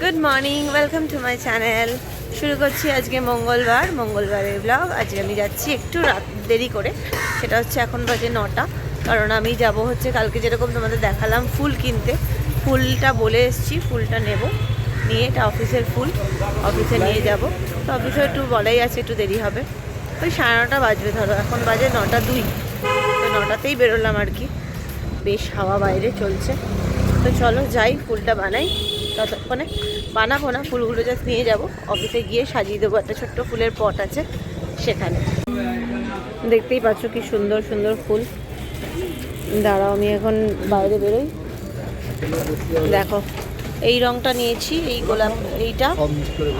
Good morning welcome to my channel শুরু করছি আজকে মঙ্গলবার, মঙ্গলবারের ব্লগ আজকে আমি যাচ্ছি একটু রাত দেরি করে। সেটা হচ্ছে এখন বাজে নটা। কারণ আমি যাব হচ্ছে কালকে যেরকম তোমাদের দেখালাম, ফুল কিনতে। ফুলটা বলে এসেছি, ফুলটা নেব। নিয়ে এটা অফিসের ফুল। অফিসে নিয়ে যাব। তো অফিসে একটু বলাই আছে, একটু দেরি হবে। ওই সাড়ে নটা বাজবে, ধরো। এখন বাজে নটা দুই। তো নটাতেই বেরোলাম আর কি। বেশ হাওয়া বাইরে চলছে। তো চলো যাই, ফুলটা বানাই। ততক্ষণে বানাবো না, ফুলগুলো জাস্ট নিয়ে যাব। অফিসে গিয়ে সাজিয়ে দেবো একটা ছোট্ট ফুলের পট আছে সেখানে। দেখতেই পাচ্ছ কি সুন্দর সুন্দর ফুল। দাঁড়াও, আমি এখন বাইরে বেরোই। দেখো, এই রংটা নিয়েছি, এই গোলাপ এইটা।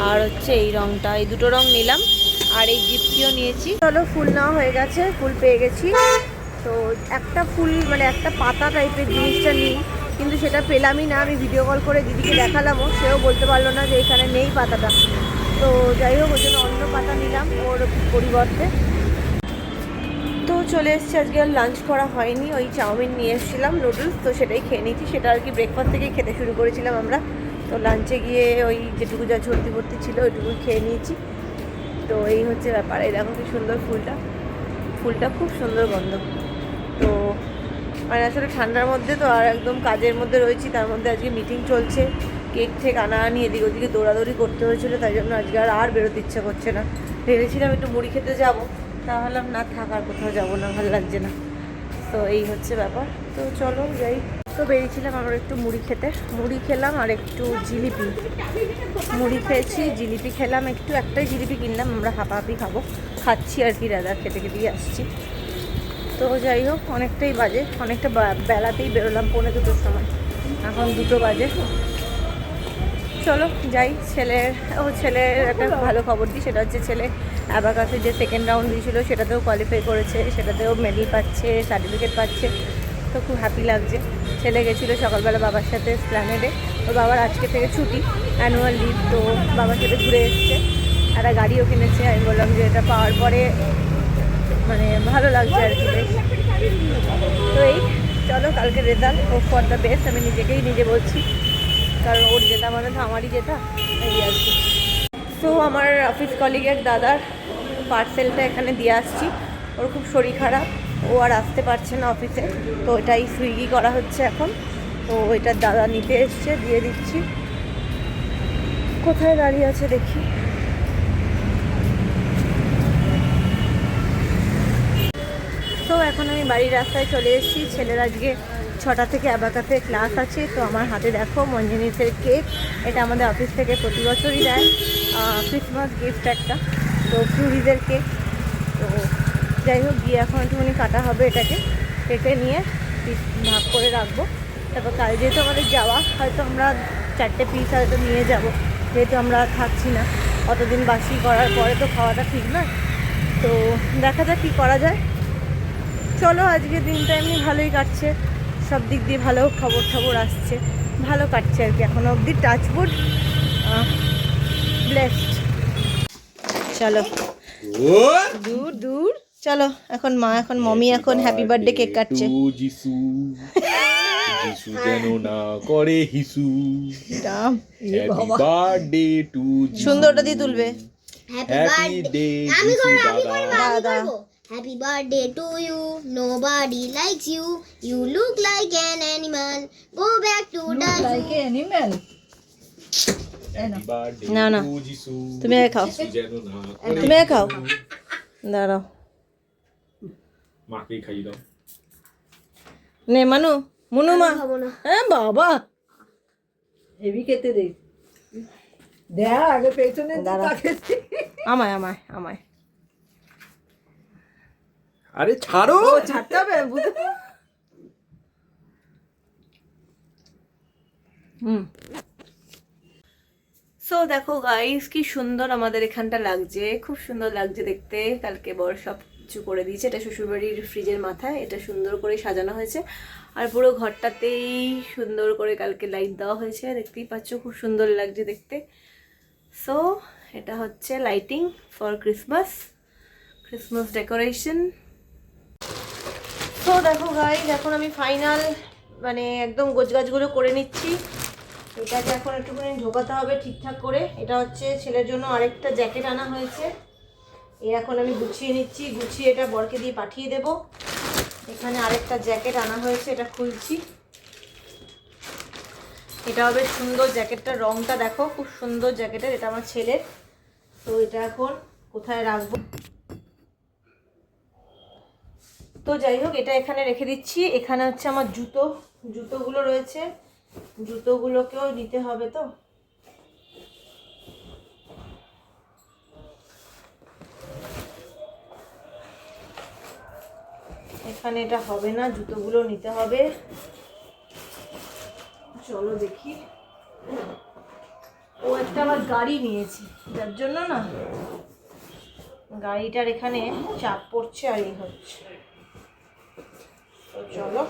আর হচ্ছে এই রংটা, এই দুটো রং নিলাম। আর এই জিপসিও নিয়েছি। চলো, ফুল নেওয়া হয়ে গেছে, ফুল পেয়ে গেছি। তো একটা ফুল মানে একটা পাতা টাইপের জিনিসটা নিই, কিন্তু সেটা পেলামই না। আমি ভিডিও কল করে দিদিকে দেখালামও, সেও বলতে পারল না যে এখানে নেই পাতাটা। তো যাই হোক ওই জন্য অন্য পাতা নিলাম ওর পরিবর্তে। তো চলে এসেছি, আজকে আর লাঞ্চ করা হয়নি। ওই চাউমিন নিয়ে এসেছিলাম নুডলস তো সেটাই খেয়ে নিয়েছি। সেটা আর কি ব্রেকফাস্ট থেকেই খেতে শুরু করেছিলাম আমরা। তো লাঞ্চে গিয়ে ওই যেটুকু যা ঝর্তি ভর্তি ছিল ওইটুকুই খেয়ে নিয়েছি। তো এই হচ্ছে ব্যাপার। এই দেখো কি সুন্দর ফুলটা। ফুলটা খুব সুন্দর গন্ধ। মানে আসলে ঠান্ডার মধ্যে তো আর একদম কাজের মধ্যে রয়েছি, তার মধ্যে আজকে মিটিং চলছে। কেক ঠেক আনা আনি, এদিক ওদিকে দৌড়াদৌড়ি করতে হয়েছিল, তাই জন্য আজকে আর আর বেরোতে ইচ্ছে করছে না। ভেবেছিলাম একটু মুড়ি খেতে যাব তাহলে না থাকার কোথাও যাব না, ভালো লাগছে না। তো এই হচ্ছে ব্যাপার। তো চলো যাই। তো বেরিয়েছিলাম আমরা একটু মুড়ি খেতে। মুড়ি খেলাম আর একটু জিলিপি। মুড়ি খেয়েছি, জিলিপি খেলাম, একটু একটাই জিলিপি কিনলাম, আমরা হাঁপাহাপি খাব। খাচ্ছি আর কি, দাদা খেতে খেতেই আসছি। তো যাই হোক, অনেকটাই বাজে। অনেকটা বেলাতেই বেরোলাম পৌনে দুটোর সময়। এখন দুটো বাজে। চলো, যাই। ছেলের ও ছেলের একটা ভালো খবর দিই, সেটা হচ্ছে ছেলে অ্যাবাকাসে যে সেকেন্ড রাউন্ড দিয়েছিল, সেটাতেও কোয়ালিফাই করেছে, সেটাতেও মেডেল পাচ্ছে সার্টিফিকেট পাচ্ছে। তো খুব হ্যাপি লাগছে। ছেলে গেছিল সকালবেলা বাবার সাথে স্প্ল্যানেডে ওর বাবার আজকে থেকে ছুটি অ্যানুয়াল লিভ তো বাবার সাথে ঘুরে এসছে। একটা গাড়িও কিনেছে। আমি বললাম যে এটা পাওয়ার পরে মানে ভালো লাগছে আর কি বেশ। তো এই, চলো কালকে রেজাল্ট ও ফর দ্য বেস্ট আমি নিজেকেই নিজে বলছি। কারণ ওর জেতা মানে তো আমারই জেতা এই আর কি। তো আমার অফিস কলিগের দাদার পার্সেলটা এখানে দিয়ে আসছি। ওর খুব শরীর খারাপ, ও আর আসতে পারছে না অফিসে তো এটাই সুইগি করা হচ্ছে এখন। তো এটা দাদা নিতে এসছে, দিয়ে দিচ্ছি। কোথায় দাঁড়িয়ে আছে দেখি তো এখন আমি বাড়ির রাস্তায় চলে এসেছি। ছেলের আজকে ছটা থেকে অ্যাবাকাসে ক্লাস আছে, তো আমার হাতে দেখো মঞ্জিনিসের কেক। এটা আমাদের অফিস থেকে প্রতি বছরই দেয়। ক্রিসমাস গিফট একটা। তো ফ্লুরিজের কেক। তো যাই হোক, গিয়ে এখন একটুখানি কাটা হবে এটাকে। কেটে নিয়ে পিস, ভাগ করে রাখব। তারপর কাল যেহেতু আমাদের যাওয়া, হয়তো আমরা চারটে পিস হয়তো নিয়ে যাব। যেহেতু আমরা থাকছি না। অতদিন বাসি করার পরে তো খাওয়াটা ঠিক নয়। তো দেখা যাক কী করা যায়। চলো আজকে দিনটা এমনি ভালোই কাটছে। সব দিক দিয়ে ভালো খবর খবর আসছে। ভালো কাটছে আর কি এখনও অবধি টাচবোর্ড ব্লেসড চলো। দূর দূর। চলো এখন মা এখন মমি এখন হ্যাপি বার্থডে কেক কাটছে। যিশু যেন না করে হিসু। বার্থডে টু সুন্দর ওটা দিয়ে তুলবে। হ্যাপি ডে দাদা। Happy birthday to you. Nobody likes you. You look like an animal. Go back to the zoo. Happy birthday না, না। তুমি আগে খাও। তুমি আগে খাও। দাঁড়াও। মাকে খাইয়ে দাও। নে মানু মুনু মা। হ্যাঁ বাবা। হেভি খেতে দে। দেখ আগে পেছনে দাঁড়া। আমায় আমায় আমায়। আরে ছাড়ো। ছাড়তে হবে সো দেখো গাইস কি সুন্দর আমাদের এখানটা লাগছে। খুব সুন্দর লাগছে দেখতে। কালকে বর সব কিছু করে দিয়েছে। এটা শ্বশুরবাড়ির ফ্রিজের মাথায়। এটা সুন্দর করে সাজানো হয়েছে। আর পুরো ঘরটাতেই সুন্দর করে কালকে লাইট দেওয়া হয়েছে। দেখতেই পাচ্ছ, খুব সুন্দর লাগছে দেখতে। সো এটা হচ্ছে lighting for Christmas Christmas decoration তো দেখো গাই এখন আমি ফাইনাল মানে একদম গোছগাছগুলো করে নিচ্ছি। এটাকে এখন একটুখানি ঢোকাতে হবে ঠিকঠাক করে। এটা হচ্ছে ছেলের জন্য আরেকটা জ্যাকেট আনা হয়েছে। এই এখন আমি গুছিয়ে নিচ্ছি। গুছিয়ে এটা বরকে দিয়ে পাঠিয়ে দেব। এখানে আরেকটা জ্যাকেট আনা হয়েছে, এটা খুলছি। এটা হবে সুন্দর জ্যাকেটটার রংটা দেখো, খুব সুন্দর জ্যাকেটের এটা আমার ছেলের। তো এটা এখন কোথায় রাখব? তো যাই হোক, এটা এখানে রেখে দিচ্ছি। এখানে হচ্ছে আমার জুতো। জুতোগুলো রয়েছে। জুতোগুলোকেও নিতে হবে তো? এখানে এটা হবে না, জুতোগুলো নিতে হবে। চলো দেখি। ও একটা আবার গাড়ি নিয়েছে, যার জন্য না? গাড়িটার এখানে চাপ পড়ছে আর এই হচ্ছে। চলো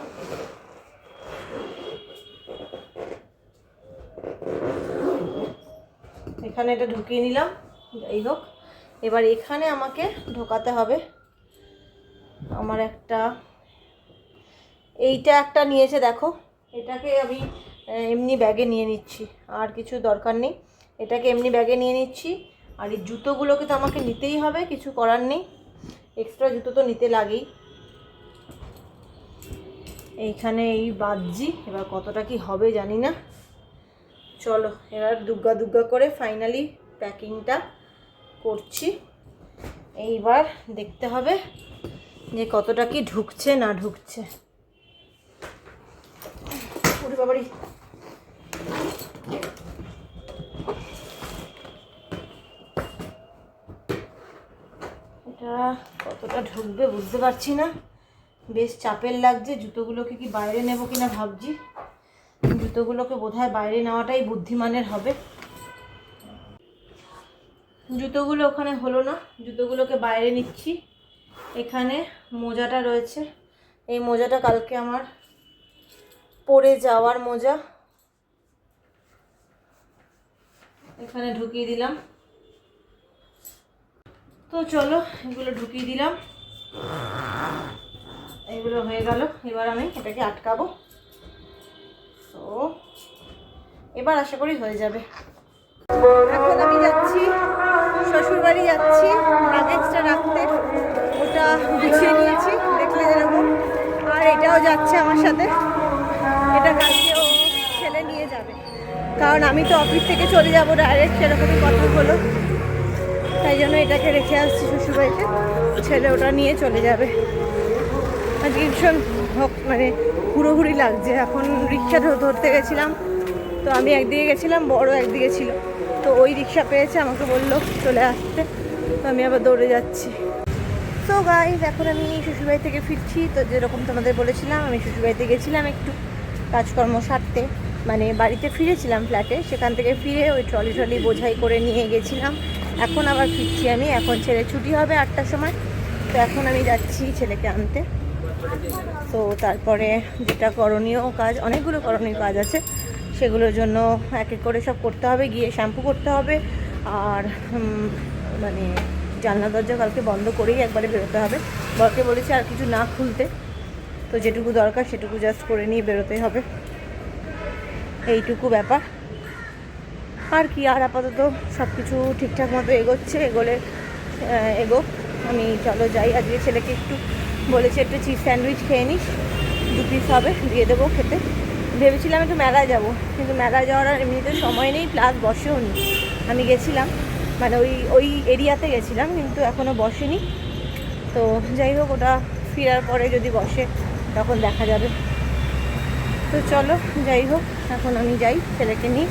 এখানে এটা ঢুকিয়ে নিলাম, যাই হোক। এবার এখানে আমাকে ঢোকাতে হবে। আমার একটা, এইটা একটা নিয়েছে, দেখো। এটাকে আমি এমনি ব্যাগে নিয়ে নিচ্ছি, আর কিছু দরকার নেই। এটাকে এমনি ব্যাগে নিয়ে নিচ্ছি, আর এই জুতোগুলোকে তো আমাকে নিতেই হবে, কিছু করার নেই। এক্সট্রা জুতো তো নিতে লাগেই। এইখানে এই বাদজি এবার কতটা কি হবে জানি না। চলো, এবার দুগ্গা দুগ্গা করে ফাইনালি প্যাকিংটা করছি। এইবার দেখতে হবে যে কতটা কি ঢুকছে, না ঢুকছে। এটা কতটা ঢুকবে বুঝতে পারছি না। বেশ চাপের লাগছে, জুতোগুলোকে কি বাইরে নেব কিনা ভাবছি। জুতোগুলোকে বোধহয় বাইরে নেওয়াটাই বুদ্ধিমানের হবে। জুতোগুলো ওখানে হলো না, জুতোগুলোকে বাইরে নিচ্ছি। এখানে মোজাটা রয়েছে। এই মোজাটা কালকে আমার পরে যাওয়ার মোজা। এখানে ঢুকিয়ে দিলাম। তো চলো, এগুলো ঢুকিয়ে দিলাম। এগুলো হয়ে গেল। এবার আমি এটাকে আটকাবো। তো এবার আশা করি হয়ে যাবে। এখন আমি যাচ্ছি শ্বশুর বাড়ি যাচ্ছি লাগেজটা রাখতে। ওটা গুছিয়ে নিয়েছি, দেখলে যেরকম। আর এটাও যাচ্ছে আমার সাথে। এটা কালকে ও ছেলে নিয়ে যাবে। কারণ আমি তো অফিস থেকে চলে যাব ডাইরেক্ট সেরকমই কথা হলো। তাই জন্য এটাকে রেখে আসছি শ্বশুরবাড়িতে। ছেলে ওটা নিয়ে চলে যাবে। আজকে ভীষণ মানে হুড়োহুড়ি লাগছে। এখন রিক্সা ধরতে গেছিলাম। তো আমি একদিকে গেছিলাম, বড় একদিকে ছিল। তো ওই রিক্সা পেয়েছে, আমাকে বলল চলে আসতে। তো আমি আবার দৌড়ে যাচ্ছি। তো গাইজ এখন আমি শ্বশুরবাড়ি থেকে ফিরছি। তো যেরকম তোমাদের বলেছিলাম, আমি শ্বশুরবাড়িতে গেছিলাম একটু কাজকর্ম সারতে। মানে বাড়িতে ফিরেছিলাম ফ্ল্যাটে, সেখান থেকে ফিরে ওই ট্রলি ট্রলি বোঝাই করে নিয়ে গেছিলাম। এখন আবার ফিরছি আমি। এখন ছেলে ছুটি হবে আটটার সময়। তো এখন আমি যাচ্ছি ছেলেকে আনতে। তো তারপরে যেটা করণীয় কাজ, অনেকগুলো করণীয় কাজ আছে। সেগুলোর জন্য এক এক করে সব করতে হবে, গিয়ে শ্যাম্পু করতে হবে। আর মানে জানলা দরজা কালকে বন্ধ করেই একবারে বেরোতে হবে। বরকে বলেছি আর কিছু না খুলতে। তো যেটুকু দরকার সেটুকু জাস্ট করে নিয়ে বেরোতে হবে। এইটুকু ব্যাপার। আর কি, আর আপাতত সব কিছু ঠিকঠাক মতো এগোচ্ছে, এগোলে এগোক। আমি, চলো যাই, আজকে ছেলেকে একটু বলেছি একটু চিজ স্যান্ডউইচ খেয়ে নিস, দু পিস হবে, দিয়ে দেবো খেতে। ভেবেছিলাম একটু মেলায় যাব, কিন্তু মেলায় যাওয়ার আর এমনিতে সময় নেই প্লাস বসেও নি। আমি গেছিলাম মানে ওই ওই এরিয়াতে গেছিলাম, কিন্তু এখনও বসেনি। তো যাই হোক, ওটা ফেরার পরে যদি বসে, তখন দেখা যাবে। তো চলো, যাই হোক, এখন আমি যাই, ছেলেকে নিই।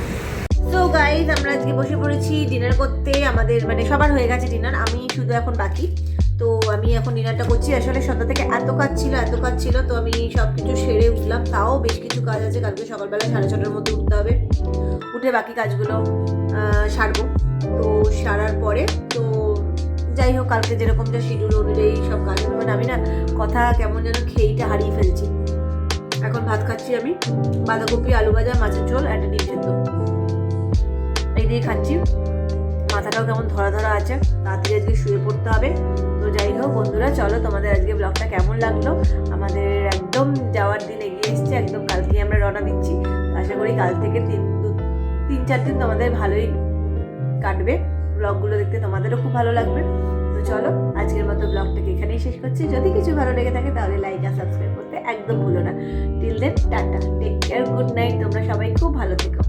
তো গাইজ আমরা আজকে বসে পড়েছি ডিনার করতে, আমাদের মানে সবার হয়ে গেছে ডিনার আমি শুধু এখন বাকি। তো আমি এখন ডিনারটা করছি। আসলে সন্ধ্যা থেকে এত কাজ ছিল, এত কাজ ছিল, তো আমি সব কিছু সেরে উঠলাম। তাও বেশ কিছু কাজ আছে, কালকে সকালবেলা সাড়ে ছটার মধ্যে উঠতে হবে। উঠে বাকি কাজগুলো সারবো। তো সারার পরে, তো যাই হোক, কালকে যেরকম যা শিডিউল অনুযায়ী সব কাজগুলো মানে আমি না কথা কেমন যেন খেয়েটা হারিয়ে ফেলছি। এখন ভাত খাচ্ছি আমি। বাঁধাকপি, আলু ভাজা, মাছের ঝোল একটা ডিম সেদ্ধ। এই দিয়ে খাচ্ছি। মাথাটাও কেমন ধরা ধরা আছে। তাড়াতাড়ি আজকে শুয়ে পড়তে হবে। যাই হোক, বন্ধুরা, চলো তোমাদের আজকে ব্লগটা কেমন লাগল? আমাদের একদম যাওয়ার দিন এগিয়ে এসছে, একদম কালকেই আমরা রওনা দিচ্ছি। আশা করি কাল থেকে তিন তিন, চার দিন তোমাদের ভালোই কাটবে। ব্লগগুলো দেখতে তোমাদেরও খুব ভালো লাগবে। তো চলো, আজকের মতো ব্লগটাকে এখানেই শেষ করছি। যদি কিছু ভালো লেগে থাকে, তাহলে লাইক আর সাবস্ক্রাইব করতে একদম ভুলো না। Till then tata. Take care good night তোমরা সবাই খুব ভালো থেকো।